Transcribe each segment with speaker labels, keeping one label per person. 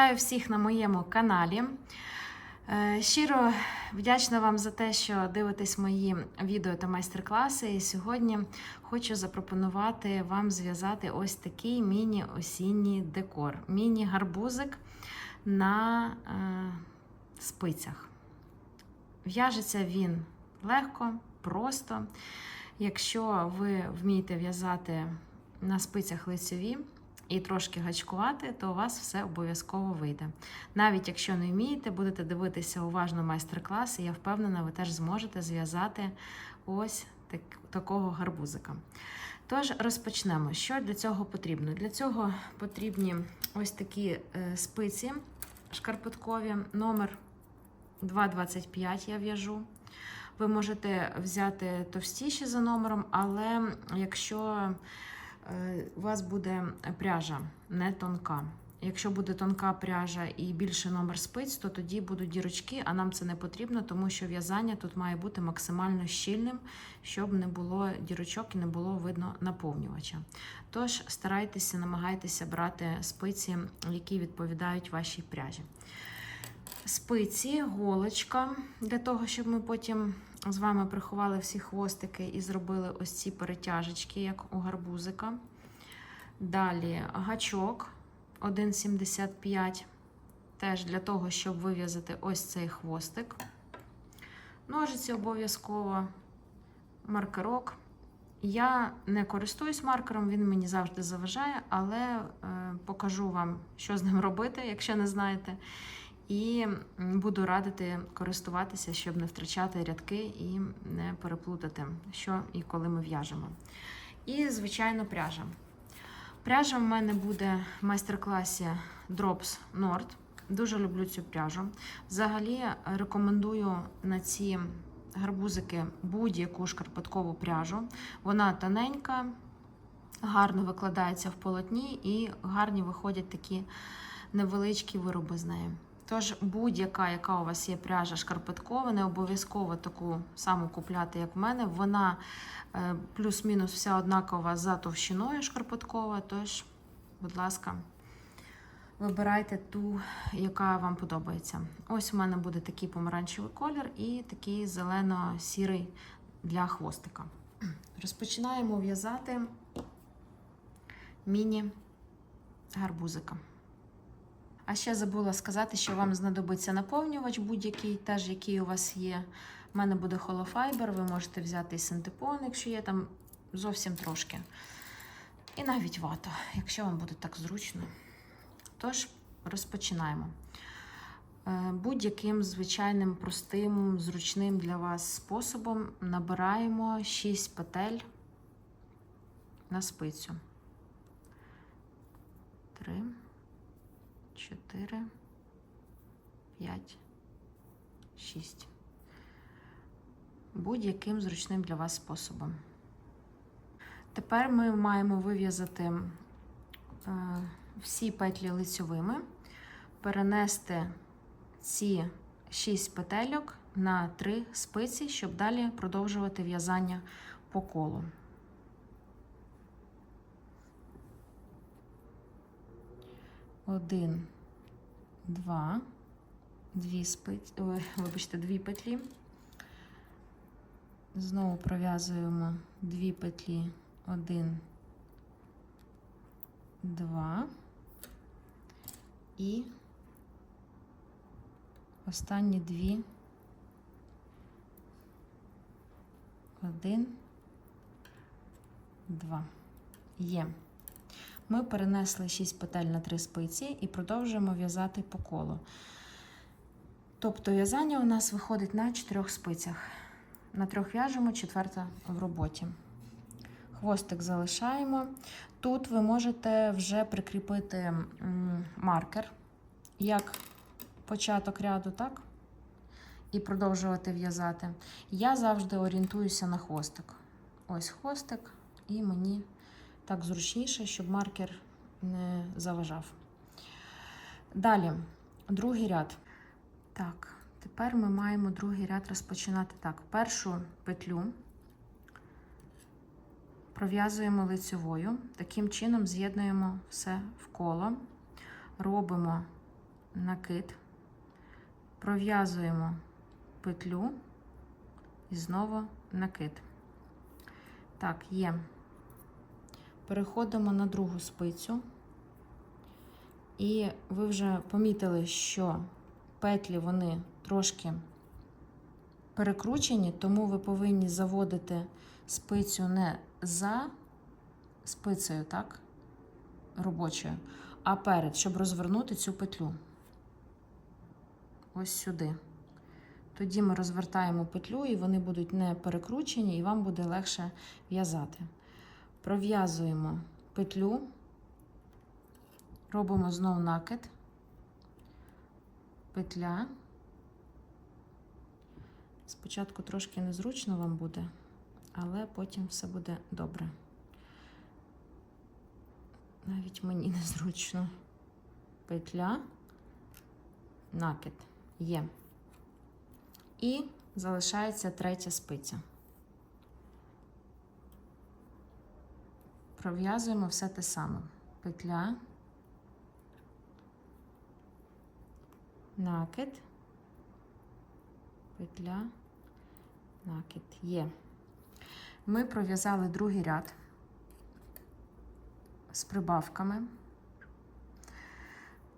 Speaker 1: Вітаю всіх на моєму каналі. Е, Щиро вдячна вам за те, що дивитесь мої відео та майстер-класи. І сьогодні хочу запропонувати вам зв'язати ось такий міні-осінній декор, міні-гарбузик на е, спицях. В'яжеться він легко, просто. Якщо ви вмієте в'язати на спицях лицеві і трошки гачкувати, то у вас все обов'язково вийде. Навіть якщо не вмієте, будете дивитися уважно майстер-клас, і я впевнена, ви теж зможете зв'язати ось так, такого гарбузика. Тож розпочнемо. Що для цього потрібно? Для цього потрібні ось такі е, спиці шкарпеткові, номер 2,25 я в'яжу. Ви можете взяти товстіші за номером, але якщо у вас буде пряжа не тонка. Якщо буде тонка пряжа і більше номер спиць, то тоді будуть дірочки, а нам це не потрібно, тому що в'язання тут має бути максимально щільним, щоб не було дірочок і не було видно наповнювача. Тож старайтеся, намагайтеся брати спиці, які відповідають вашій пряжі. Спиці, голочка, для того, щоб ми потім з вами приховали всі хвостики і зробили ось ці перетяжечки, як у гарбузика. Далі гачок 1,75. Теж для того, щоб вив'язати ось цей хвостик. Ножиці обов'язково, маркерок. Я не користуюсь маркером, він мені завжди заважає, але е, покажу вам, що з ним робити, якщо не знаєте. І буду радити користуватися, щоб не втрачати рядки і не переплутати, що і коли ми в'яжемо. І, звичайно, пряжа. Пряжа в мене буде в майстер-класі Drops Nord. Дуже люблю цю пряжу. Взагалі рекомендую на ці гарбузики будь-яку шкарпеткову пряжу. Вона тоненька, гарно викладається в полотні і гарні виходять такі невеличкі вироби з нею. Тож, будь-яка, яка у вас є пряжа шкарпеткова, не обов'язково таку саму купляти, як в мене. Вона е, плюс-мінус вся однакова за товщиною шкарпеткова. Тож, будь ласка, вибирайте ту, яка вам подобається. Ось у мене буде такий помаранчевий колір і такий зелено-сірий для хвостика. Розпочинаємо в'язати міні-гарбузика. А ще забула сказати, що вам знадобиться наповнювач будь-який, теж який у вас є. У мене буде холофайбер, ви можете взяти і синтепон, якщо є там зовсім трошки. І навіть вата, якщо вам буде так зручно. Тож, розпочинаємо. Е, Будь-яким звичайним, простим, зручним для вас способом набираємо 6 петель на спицю. 3 4, 5, 6. Будь-яким зручним для вас способом. Тепер ми маємо вив'язати е, всі петлі лицьовими, перенести ці 6 петельок на 3 спиці, щоб далі продовжувати в'язання по колу. Один, два, дві спиці, ой, вибачте, дві петлі. Знову пров'язуємо дві петлі, один, два і останні дві, один, два. Є. Ми перенесли 6 петель на 3 спиці і продовжуємо в'язати по колу. Тобто в'язання у нас виходить на 4 спицях. На трьох в'яжемо, четверта в роботі. Хвостик залишаємо. Тут ви можете вже прикріпити маркер, як початок ряду, так? І продовжувати в'язати. Я завжди орієнтуюся на хвостик. Ось хвостик, і мені так зручніше, щоб маркер не заважав. Далі, другий ряд. Так, тепер ми маємо другий ряд розпочинати так. Першу петлю пров'язуємо лицевою, таким чином з'єднуємо все в коло, робимо накид, пров'язуємо петлю і знову накид. Так, є. Переходимо на другу спицю. І ви вже помітили, що петлі вони трошки перекручені, тому ви повинні заводити спицю не за спицею, так, робочою, а перед, щоб розвернути цю петлю. Ось сюди. Тоді ми розвертаємо петлю, і вони будуть не перекручені, і вам буде легше в'язати. Пров'язуємо петлю, робимо знову накид, петля. Спочатку трошки незручно вам буде, але потім все буде добре. Навіть мені незручно. Петля, накид є. І залишається третя спиця. Пров'язуємо все те саме. Петля, накид, петля, накид є. Ми пров'язали другий ряд з прибавками.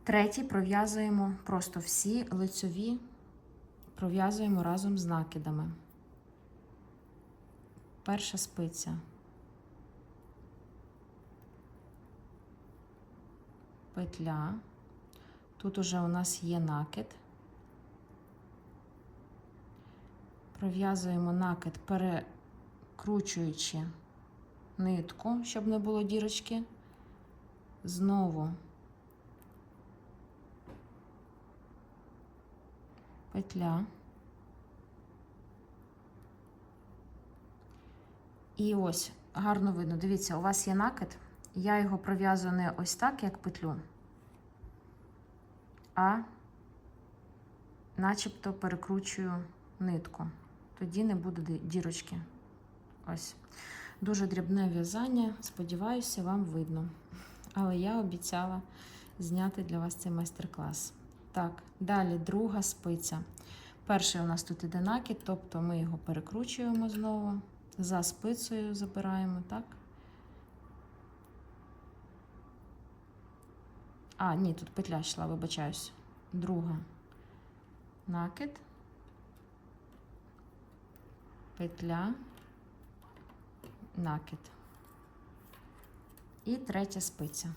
Speaker 1: Третій пров'язуємо просто всі лицьові, пров'язуємо разом з накидами. Перша спиця. Петля. Тут уже у нас є накид. Пров'язуємо накид, перекручуючи нитку, щоб не було дірочки. Знову петля. І ось гарно видно. Дивіться, у вас є накид. Я його пров'язую не ось так, як петлю, а начебто перекручую нитку. Тоді не буде дірочки. Ось. Дуже дрібне в'язання. Сподіваюся, вам видно. Але я обіцяла зняти для вас цей майстер-клас. Так, далі друга спиця. Перший у нас тут іде накид, тобто ми його перекручуємо знову. За спицею забираємо, так? А, ні, тут петля йшла, вибачаюсь. Друга. Накид. Петля. Накид. І третя спиця.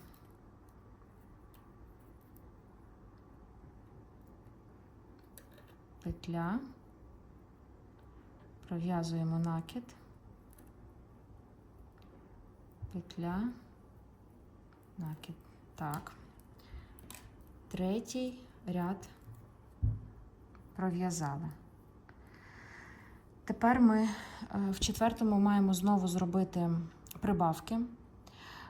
Speaker 1: Петля. Пров'язуємо накид. Петля. Накид. Так. Третій ряд пров'язали. Тепер ми е, в четвертому маємо знову зробити прибавки.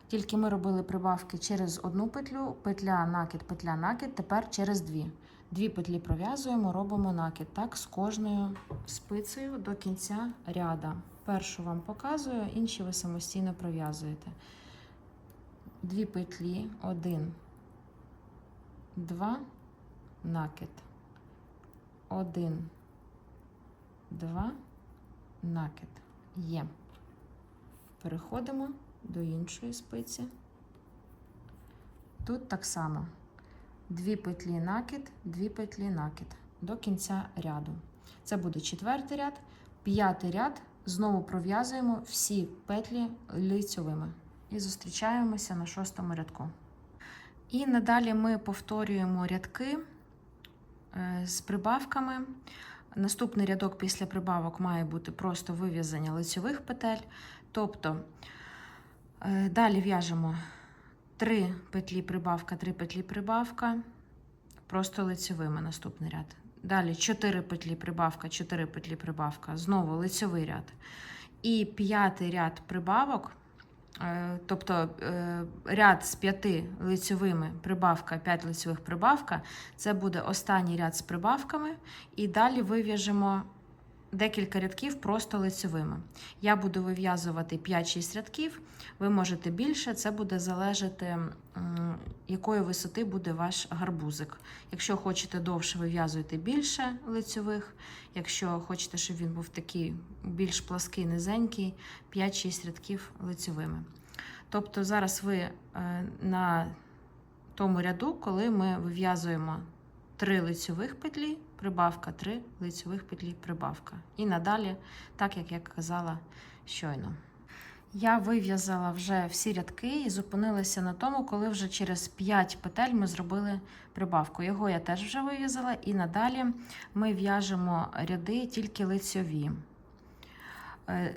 Speaker 1: Тільки ми робили прибавки через одну петлю, петля, накид, петля, накид, тепер через дві. Дві петлі пров'язуємо, робимо накид. Так, з кожною спицею до кінця ряда. Першу вам показую, інші ви самостійно пров'язуєте. Дві петлі, один, два, накид. Один, два, накид. Є. Переходимо до іншої спиці. Тут так само. Дві петлі накид, дві петлі накид до кінця ряду. Це буде четвертий ряд, п'ятий ряд. Знову пров'язуємо всі петлі лицьовими і зустрічаємося на шостому рядку. І надалі ми повторюємо рядки е, з прибавками. Наступний рядок після прибавок має бути просто вив'язання лицьових петель. Тобто е, далі в'яжемо 3 петлі прибавка, 3 петлі прибавка, просто лицьовими наступний ряд. Далі 4 петлі прибавка, 4 петлі прибавка, знову лицьовий ряд. І п'ятий ряд прибавок, тобто е, ряд з 5 лицьовими прибавка, 5 лицьових прибавка, це буде останній ряд з прибавками. І далі вив'яжемо декілька рядків просто лицьовими. Я буду вив'язувати 5-6 рядків, ви можете більше, це буде залежати, якої висоти буде ваш гарбузик. Якщо хочете довше, вив'язуйте більше лицьових. Якщо хочете, щоб він був такий більш плаский, низенький, 5-6 рядків лицьовими. Тобто зараз ви е, на тому ряду, коли ми вив'язуємо 3 лицьових петлі, прибавка, 3 лицьових петлі, прибавка. І надалі, так як я казала щойно. Я вив'язала вже всі рядки і зупинилася на тому, коли вже через 5 петель ми зробили прибавку. Його я теж вже вив'язала, і надалі ми в'яжемо ряди тільки лицьові. Е,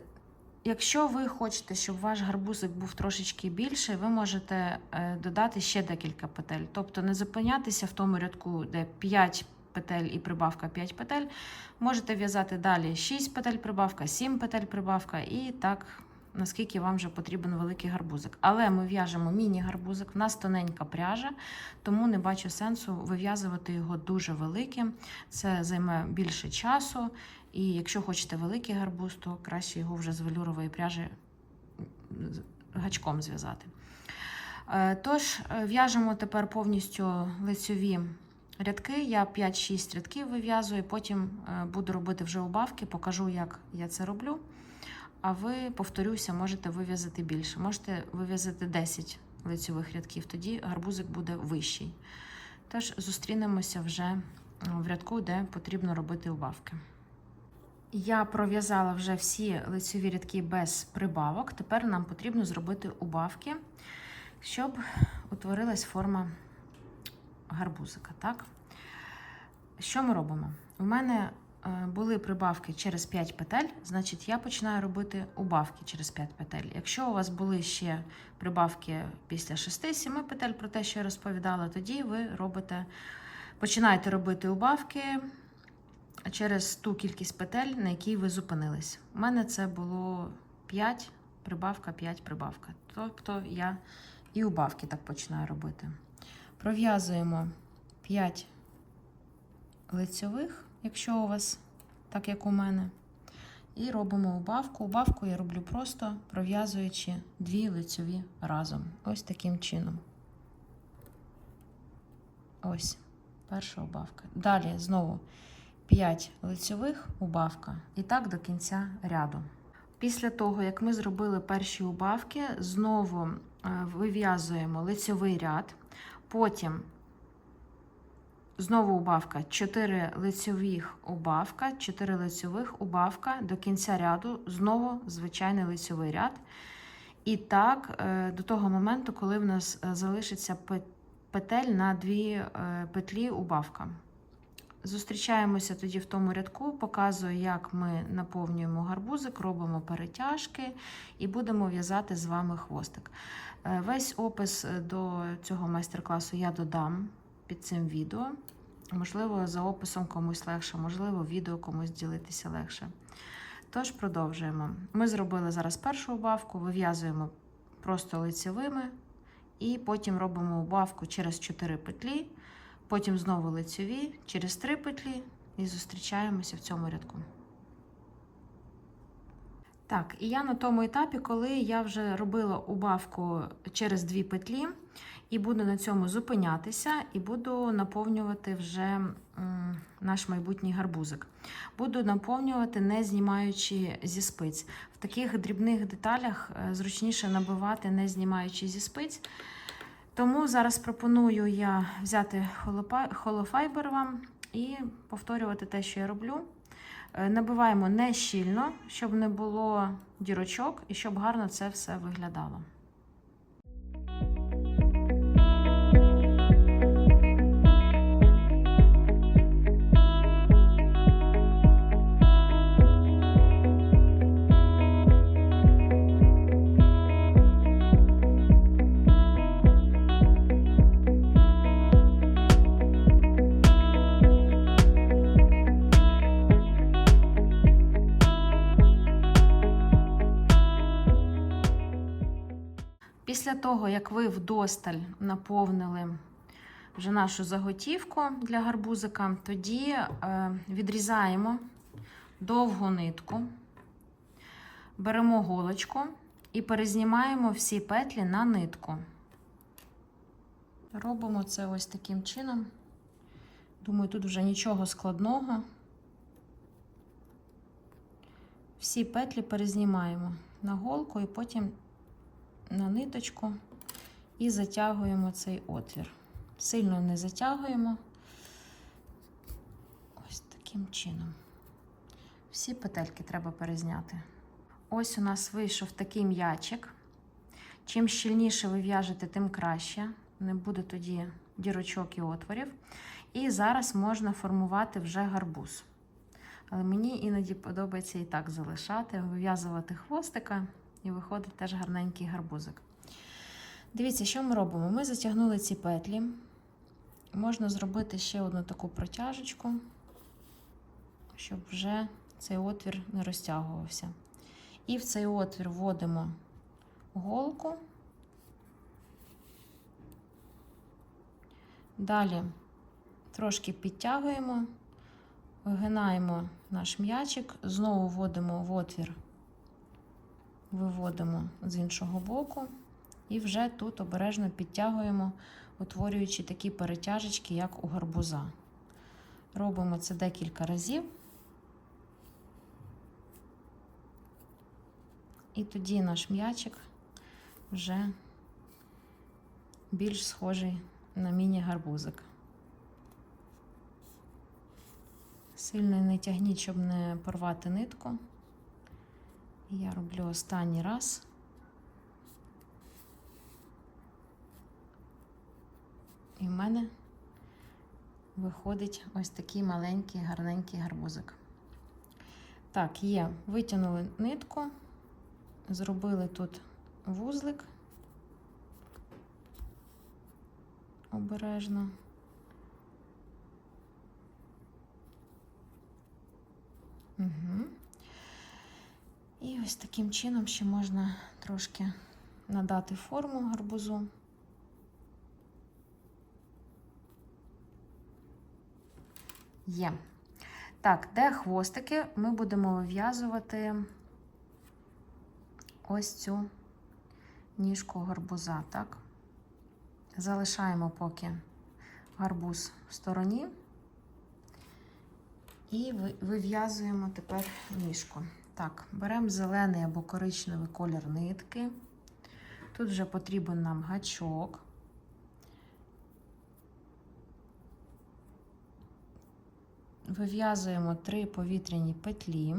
Speaker 1: Якщо ви хочете, щоб ваш гарбузик був трошечки більший, ви можете е, додати ще декілька петель. Тобто не зупинятися в тому рядку, де 5 петель і прибавка 5 петель. Можете в'язати далі 6 петель прибавка, 7 петель прибавка і так, наскільки вам вже потрібен великий гарбузик. Але ми в'яжемо міні-гарбузик, в нас тоненька пряжа, тому не бачу сенсу вив'язувати його дуже великим. Це займе більше часу. І якщо хочете великий гарбуз, то краще його вже з велюрової пряжі гачком зв'язати. Е, Тож, е, в'яжемо тепер повністю лицьові рядки. Я 5-6 рядків вив'язую, потім е, буду робити вже убавки, покажу, як я це роблю. А ви, повторюся, можете вив'язати більше. Можете вив'язати 10 лицьових рядків, тоді гарбузик буде вищий. Тож зустрінемося вже в рядку, де потрібно робити убавки. Я пров'язала вже всі лицеві рядки без прибавок. Тепер нам потрібно зробити убавки, щоб утворилась форма гарбузика. Так? Що ми робимо? У мене е, були прибавки через 5 петель, значить я починаю робити убавки через 5 петель. Якщо у вас були ще прибавки після 6-7 петель, про те, що я розповідала, тоді ви робите, починаєте робити убавки через ту кількість петель, на якій ви зупинились. У мене це було 5 прибавка, 5 прибавка. Тобто я і убавки так починаю робити. Пров'язуємо 5 лицьових, якщо у вас, так як у мене. І робимо убавку. Убавку я роблю просто пров'язуючи дві лицьові разом. Ось таким чином. Ось, перша убавка. Далі знову 5 лицьових убавка. І так до кінця ряду. Після того, як ми зробили перші убавки, знову е, вив'язуємо лицьовий ряд, потім знову убавка 4 лицьових убавка, 4 лицьових убавка до кінця ряду, знову звичайний лицьовий ряд. І так, е, до того моменту, коли в нас е, залишиться петель на дві е, петлі убавка. Зустрічаємося тоді в тому рядку, показую, як ми наповнюємо гарбузик, робимо перетяжки і будемо в'язати з вами хвостик. Е, Весь опис до цього майстер-класу я додам під цим відео. Можливо, за описом комусь легше, можливо, відео комусь ділитися легше. Тож продовжуємо. Ми зробили зараз першу убавку, вив'язуємо просто лицевими, і потім робимо убавку через 4 петлі. Потім знову лицеві через три петлі і зустрічаємося в цьому рядку. Так, і я на тому етапі, коли я вже робила убавку через дві петлі, і буду на цьому зупинятися, і буду наповнювати вже наш майбутній гарбузик. Буду наповнювати, не знімаючи зі спиць. В таких дрібних деталях е, зручніше набивати, не знімаючи зі спиць. Тому зараз пропоную я взяти холофайбер вам і повторювати те, що я роблю. Е, Набиваємо не щільно, щоб не було дірочок і щоб гарно це все виглядало. Після того, як ви вдосталь наповнили вже нашу заготівку для гарбузика, тоді е, відрізаємо довгу нитку, беремо голочку і перезнімаємо всі петлі на нитку. Робимо це ось таким чином. Думаю, тут вже нічого складного. Всі петлі перезнімаємо на голку і потім на ниточку і затягуємо цей отвір. Сильно не затягуємо. Ось таким чином. Всі петельки треба перезняти. Ось у нас вийшов такий м'ячик. Чим щільніше ви в'яжете, тим краще. Не буде тоді дірочок і отворів. І зараз можна формувати вже гарбуз. Але мені іноді подобається і так залишати, вив'язувати хвостика, і виходить теж гарненький гарбузик. Дивіться, що ми робимо? Ми затягнули ці петлі. Можна зробити ще одну таку протяжечку, щоб вже цей отвір не розтягувався. І в цей отвір вводимо голку. Далі трошки підтягуємо, вигинаємо наш м'ячик, знову вводимо в отвір, виводимо з іншого боку, і вже тут обережно підтягуємо, утворюючи такі перетяжечки, як у гарбуза. Робимо це декілька разів. І тоді наш м'ячик вже більш схожий на міні-гарбузик. Сильно не тягніть, щоб не порвати нитку. Я роблю останній раз. І в мене виходить ось такий маленький, гарненький гарбузик. Так, є, витягнули нитку, зробили тут вузлик обережно. Угу. І ось таким чином ще можна трошки надати форму гарбузу. Є. Так, де хвостики, ми будемо вив'язувати ось цю ніжку гарбуза, так? Залишаємо поки гарбуз в стороні. І вив'язуємо тепер ніжку. Так, беремо зелений або коричневий колір нитки. Тут вже потрібен нам гачок. Вив'язуємо три повітряні петлі,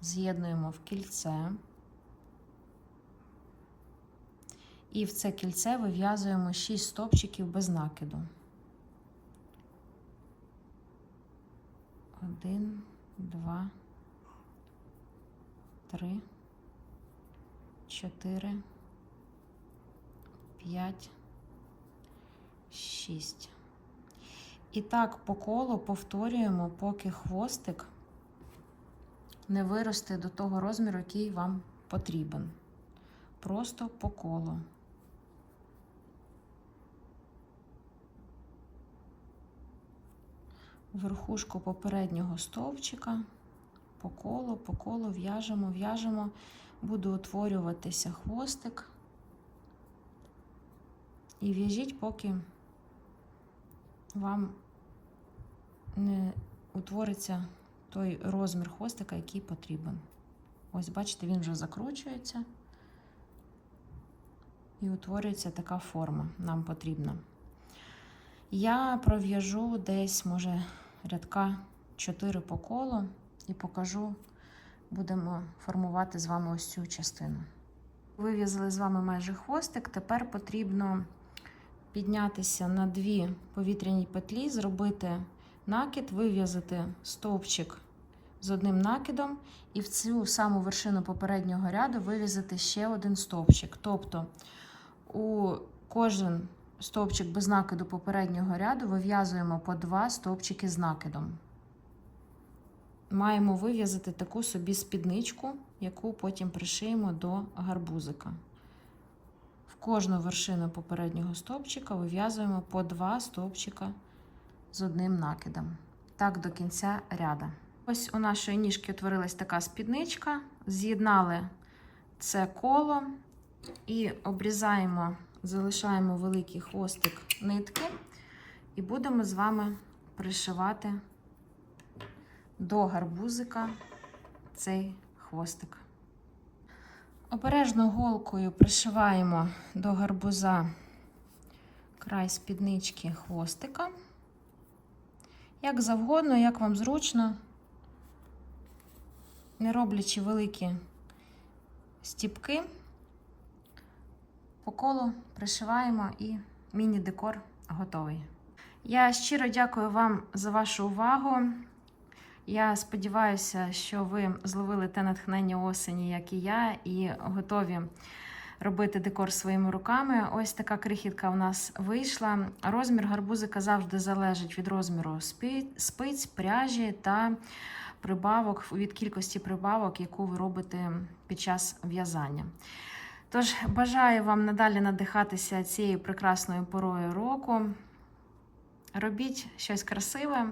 Speaker 1: з'єднуємо в кільце. І в це кільце вив'язуємо 6 стопчиків без накиду. Один, два, три, чотири, п'ять, шість. І так по колу повторюємо, поки хвостик не виросте до того розміру, який вам потрібен. Просто по колу. верхушку попереднього стовпчика, по колу, по колу в'яжемо, в'яжемо, буде утворюватися хвостик. І в'яжіть, поки вам не утвориться той розмір хвостика, який потрібен. Ось, бачите, він вже закручується і утворюється така форма, нам потрібна. Я пров'яжу десь, може, рядка 4 по колу і покажу, будемо формувати з вами ось цю частину. Вив'язали з вами майже хвостик, тепер потрібно піднятися на дві повітряні петлі, зробити накид, вив'язати стовпчик з одним накидом, і в цю саму вершину попереднього ряду вив'язати ще один стовпчик. Тобто у кожен стовпчик без накиду попереднього ряду вив'язуємо по два стовпчики з накидом. Маємо вив'язати таку собі спідничку, яку потім пришиємо до гарбузика. В кожну вершину попереднього стовпчика вив'язуємо по два стовпчика з одним накидом. Так до кінця ряда. Ось у нашої ніжки утворилась така спідничка. З'єднали це коло і обрізаємо, залишаємо великий хвостик нитки, і будемо з вами пришивати до гарбузика цей хвостик. Обережно голкою пришиваємо до гарбуза край спіднички хвостика. Як завгодно, як вам зручно, не роблячи великі стіпки, по колу пришиваємо і міні-декор готовий. Я щиро дякую вам за вашу увагу. Я сподіваюся, що ви зловили те натхнення осені, як і я, і готові робити декор своїми руками. Ось така крихітка у нас вийшла. Розмір гарбузика завжди залежить від розміру спи- спиць, пряжі та прибавок від кількості прибавок, яку ви робите під час в'язання. Тож бажаю вам надалі надихатися цією прекрасною порою року. Робіть щось красиве,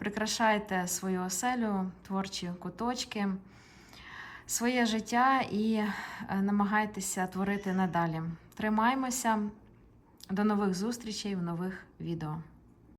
Speaker 1: прикрашайте свою оселю, творчі куточки, своє життя і е, намагайтеся творити надалі. Тримаймося. До нових зустрічей в нових відео.